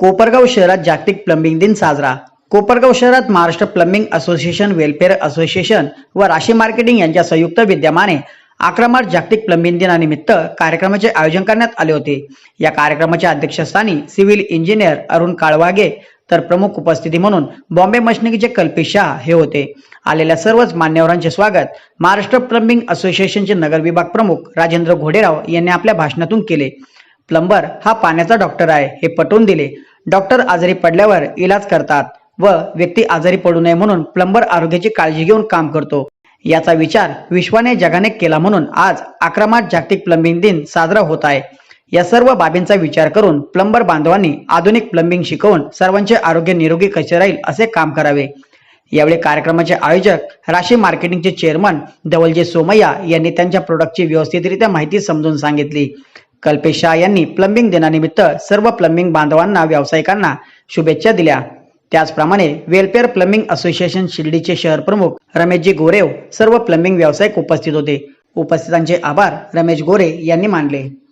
कोपरगाव शहरात जागतिक प्लंबिंग दिन साजरा. कोपरगाव शहरात Maharashtra plumbing association welfare association व राशी मार्केटिंग यांच्या संयुक्त विद्यमाने अकरा मार्च जागतिक प्लंबिंग दिनानिमित्त कार्यक्रमाचे आयोजन करण्यात आले होते. या कार्यक्रमाच्या अध्यक्षस्थानी सिव्हिल इंजिनियर अरुण काळवागे तर प्रमुख उपस्थिती म्हणून बॉम्बे मशनिकीचे कल्पेश शाह हे होते. आलेल्या सर्वच मान्यवरांचे स्वागत महाराष्ट्र प्लंबिंग असोसिएशनचे नगर विभाग प्रमुख राजेंद्र घोडेराव यांनी आपल्या भाषणातून केले. प्लंबर हा पाण्याचा डॉक्टर आहे हे पटवून दिले. डॉक्टर आजारी पडल्यावर इलाज करतात व व्यक्ती आजारी पडू नये म्हणून प्लंबर आरोग्याची काळजी घेऊन काम करतो. याचा विचार विश्वाने जगाने केला म्हणून आज अकरा मार्च जागतिक प्लंबिंग दिन साजरा होत आहे. या सर्व बाबींचा विचार करून प्लंबर बांधवांनी आधुनिक प्लंबिंग शिकवून सर्वांचे आरोग्य निरोगी कसे राहील असे काम करावे. यावेळी कार्यक्रमाचे आयोजक राशी मार्केटिंगचे चेअरमन धवलजी सोमय्या यांनी त्यांच्या प्रोडक्टची व्यवस्थितरित्या माहिती समजून सांगितली. कल्पेश शाह यांनी प्लंबिंग दिनानिमित्त सर्व प्लंबिंग बांधवांना व्यावसायिकांना शुभेच्छा दिल्या. त्याचप्रमाणे वेलफेअर प्लंबिंग असोसिएशन शिर्डीचे शहर प्रमुख रमेशजी गोरेव सर्व प्लंबिंग व्यावसायिक उपस्थित होते. उपस्थितांचे आभार रमेश गोरे यांनी मानले.